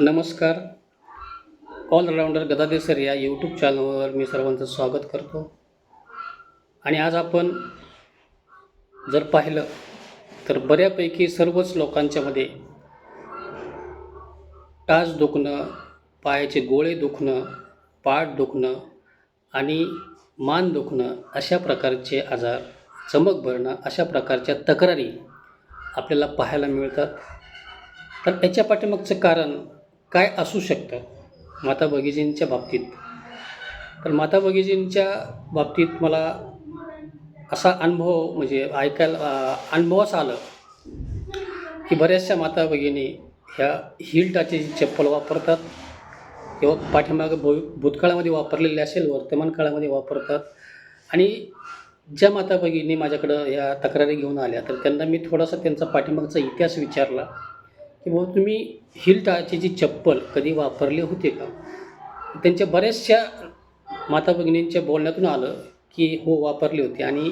नमस्कार. All-rounder Gadade sir या YouTube चॅनलवर मी सर्वांचं स्वागत करतो. आणि आज आपण जर पाहिलं तर बऱ्यापैकी सर्वच लोकांच्यामध्ये टाच दुखणं पायाचे गोळे दुखणं पाठ दुखणं आणि मान दुखणं अशा प्रकारचे आजार चमक भरणं अशा प्रकारच्या तक्रारी आपल्याला पाहायला मिळतात. तर याच्या पाठीमागचं कारण काय असू शकतं? माता भगिनींच्या बाबतीत. तर माता भगिनींच्या बाबतीत मला असा अनुभव म्हणजे ऐकायला अनुभवास आलं की बऱ्याचशा माता भगिनी ह्या हिल टाचेची चप्पल वापरतात किंवा पाठीमागं भू भूतकाळामध्ये वापरलेले असेल वर्तमान काळामध्ये वापरतात. आणि ज्या माता भगिनी माझ्याकडं या तक्रारी घेऊन आल्या तर त्यांना मी थोडासा त्यांचा पाठीमागचा इतिहास विचारला. की बाबा तुम्ही हिल टाचेची चप्पल कधी वापरली होते का? त्यांच्या बऱ्याचशा माता भगिनींच्या बोलण्यातून आलं की हो वापरली होती. आणि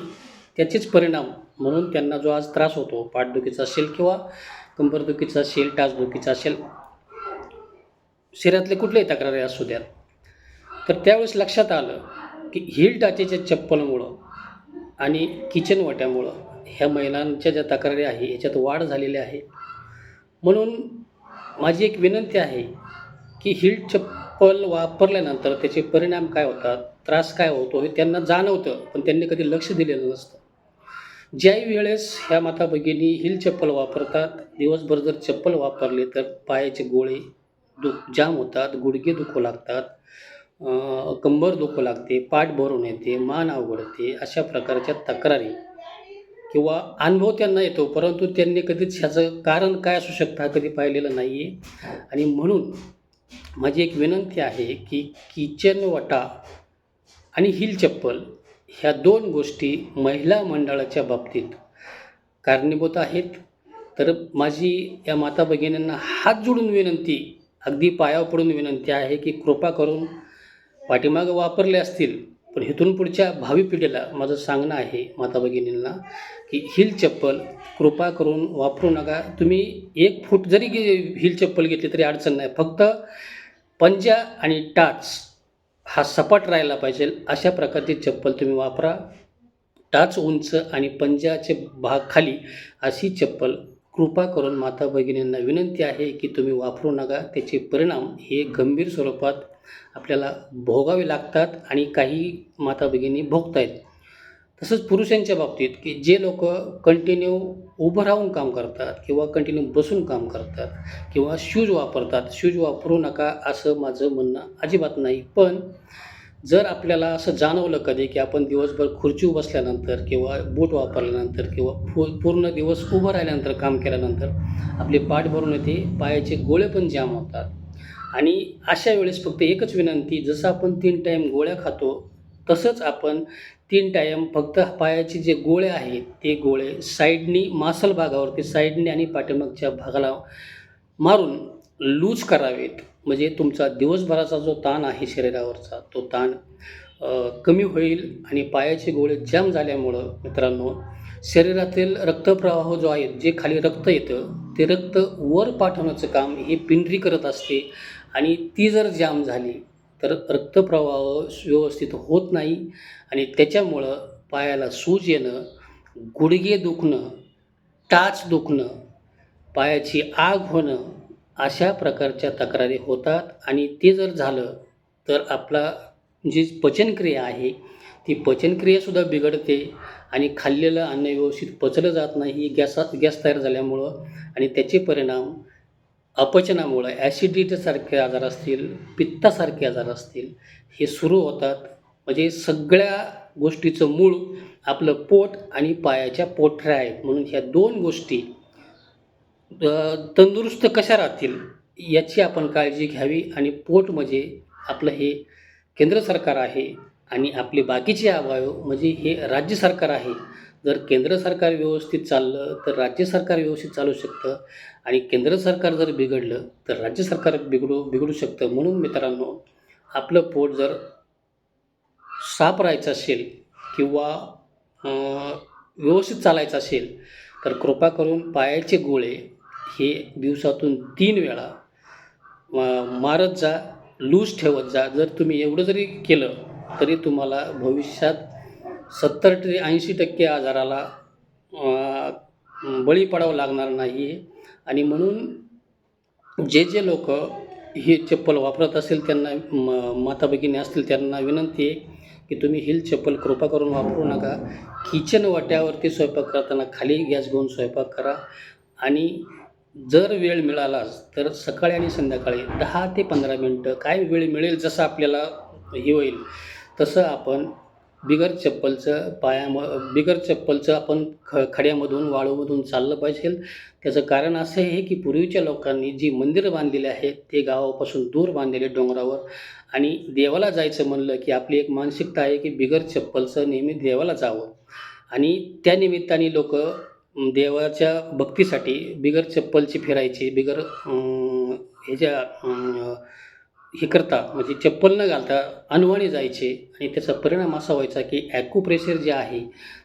त्याचेच परिणाम म्हणून त्यांना जो आज त्रास होतो पाठदुखीचा असेल किंवा कंबरदुखीचा असेल टाचदुखीचा असेल शरीरातले कुठल्याही तक्रारी असू द्यात. तर त्यावेळेस लक्षात आलं की हिल टाचेच्या चप्पलमुळं आणि किचन वाट्यामुळं ह्या महिलांच्या ज्या तक्रारी आहे याच्यात वाढ झालेली आहे. म्हणून माझी एक विनंती आहे की हिल चप्पल वापरल्यानंतर त्याचे परिणाम काय होतात त्रास काय होतो हे त्यांना जाणवतं पण त्यांनी कधी लक्ष दिलेलं नसतं. ज्याही वेळेस ह्या माता भगिनी हिल चप्पल वापरतात दिवसभर जर चप्पल वापरली तर पायाचे गोळे दुख जाम होतात गुडघे दुखू लागतात कंबर दुखू लागते पाठ भरून येते मान अवघडते अशा प्रकारच्या तक्रारी किंवा अनुभव त्यांना येतो परंतु त्यांनी कधीच ह्याचं कारण काय असू शकतं कधी पाहिलेलं नाही आहे आणि म्हणून माझी एक विनंती आहे की किचन वटा आणि हिल चप्पल ह्या दोन गोष्टी महिला मंडळाच्या बाबतीत कारणीभूत आहेत. तर माझी या माता भगिनींना हात जोडून विनंती अगदी पायावर पडून विनंती आहे की कृपा करून पाठीमागं वापरले असतील पण इथून पुढच्या भावी पिढीला माझं सांगणं आहे माता भगिनींना की हिल चप्पल कृपा करून वापरू नका. तुम्ही एक फूट जरी गे हिल चप्पल घेतली तरी अडचण नाही. फक्त पंजा आणि टाच हा सपाट राहायला पाहिजे. अशा प्रकारची चप्पल तुम्ही वापरा. टाच उंच आणि पंजाचे भाग खाली अशी चप्पल कृपा करून माता भगिनींना विनंती आहे की तुम्ही वापरू नका. त्याचे परिणाम हे गंभीर स्वरूपात आपल्याला भोगावे लागतात आणि काही माता भगिनी भोगतायत. तसंच पुरुषांच्या बाबतीत की जे लोक कंटिन्यू उभं राहून काम करतात किंवा कंटिन्यू बसून काम करतात किंवा शूज वापरतात शूज वापरू नका असं माझं म्हणणं अजिबात नाही. पण जर आपल्याला असं जाणवलं कधी की आपण दिवसभर खुर्ची बसल्यानंतर किंवा बूट वापरल्यानंतर किंवा फु पूर्ण दिवस उभं राहिल्यानंतर काम केल्यानंतर आपली पाठ भरून येते पायाचे गोळे पण जाम होतात. आणि अशा वेळेस फक्त एकच विनंती जसं आपण तीन टाईम गोळ्या खातो तसंच आपण तीन टाईम फक्त पायाचे जे गोळे आहेत ते गोळे साईडनी मासल भागावरती साईडने आणि पाठीमागच्या भागाला मारून लूज करावेत. म्हणजे तुमचा दिवसभराचा जो ताण आहे शरीरावरचा तो ताण कमी होईल आणि पायाचे गोळे जाम झाल्यामुळं मित्रांनो शरीरातील रक्तप्रवाह जो आहे जे खाली रक्त येतं ते रक्त वर पाठवण्याचं काम हे पिंडरी करत असते. आणि ती जर जाम झाली तर रक्तप्रवाह व्यवस्थित होत नाही आणि त्याच्यामुळं पायाला सूज येणं गुडघे दुखणं टाच दुखणं पायाची आग होणं अशा प्रकारच्या तक्रारी होतात. आणि ते जर झालं तर आपला जी पचनक्रिया आहे ती पचनक्रियासुद्धा बिघडते आणि खाल्लेलं अन्न व्यवस्थित पचलं जात नाही गॅसात गॅस तयार झाल्यामुळं आणि त्याचे परिणाम अपचनामुळं ॲसिडिटीसारखे आजार असतील पित्तासारखे आजार असतील हे सुरू होतात. म्हणजे सगळ्या गोष्टीचं मूळ आपलं पोट आणि पायाच्या पोटऱ्या आहेत. म्हणून ह्या दोन गोष्टी तंदुरुस्त कशा राहतील याची आपण काळजी घ्यावी आणि पोट म्हणजे आपलं हे केंद्र सरकार आहे आणि आपले बाकीचे अवयव म्हणजे हे राज्य सरकार आहे. जर केंद्र सरकार व्यवस्थित चाललं तर राज्य सरकार व्यवस्थित चालू शकतं. आणि केंद्र सरकार जर बिघडलं तर राज्य सरकार बिघडू बिघडू शकतं. म्हणून मित्रांनो आपलं पोट जर साफ राहायचं असेल किंवा व्यवस्थित चालायचं असेल तर कृपा करून पायाचे गोळे हे दिवसातून तीन वेळा मारत जा लूज ठेवत जा. जर तुम्ही एवढं जरी केलं तरी तुम्हाला भविष्यात सत्तर ते ऐंशी टक्के आजाराला बळी पडावं लागणार नाही. आहे आणि म्हणून जे जे लोक ही चप्पल वापरत असेल त्यांना म माता भगिनी असतील त्यांना विनंती आहे की तुम्ही हिल चप्पल कृपा करून वापरू नका. किचन वाट्यावरती स्वयंपाक करताना खाली गॅस घेऊन स्वयंपाक करा. आणि जर वेळ मिळालाच तर सकाळी आणि संध्याकाळी दहा ते पंधरा मिनटं काय वेळ मिळेल जसं आपल्याला हे होईल तसं आपण बिगर चप्पलचं पायाम बिगर चप्पलचं आपण ख खड्यामधून वाळूमधून चाललं पाहिजे. त्याचं कारण असं आहे की पूर्वीच्या लोकांनी जी मंदिरं बांधलेली आहेत ते गावापासून दूर बांधलेले डोंगरावर. आणि देवाला जायचं म्हणलं की आपली एक मानसिकता आहे की बिगर चप्पलचं नेहमी देवाला जावं. आणि त्या निमित्ताने लोक देवाच्या भक्तीसाठी बिगर चप्पलची फिरायची बिगर ह्याच्या हे करता म्हणजे चप्पल न घालता अनवाणी जायचे आणि त्याचा परिणाम असा व्हायचा की ॲक्युप्रेशर जे आहे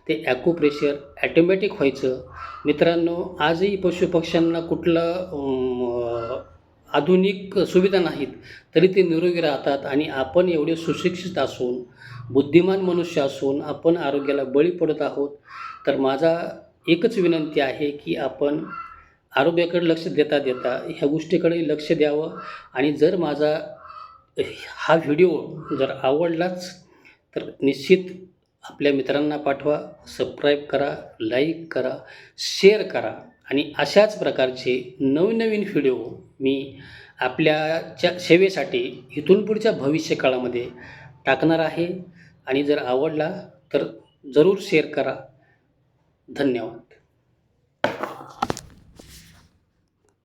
ते ॲक्युप्रेशर ॲटोमॅटिक व्हायचं. मित्रांनो आजही पशुपक्ष्यांना कुठलं आधुनिक सुविधा नाहीत तरी ते निरोगी राहतात आणि आपण एवढे सुशिक्षित असून बुद्धिमान मनुष्य असून आपण आरोग्याला बळी पडत आहोत. तर माझा एकच विनंती आहे की आपण आरोग्याकडे लक्ष देता देता ह्या गोष्टीकडे लक्ष द्यावं आणि जर माझा हा व्हिडिओ जर आवडलाच तर निश्चित आपल्या मित्रांना पाठवा. सबस्क्राईब करा लाईक करा शेअर करा. आणि अशाच प्रकारचे नवनवीन व्हिडिओ मी आपल्याच्या सेवेसाठी इथून पुढच्या भविष्यकाळामध्ये टाकणार आहे. आणि जर आवडला तर जरूर शेअर करा. धन्यवाद.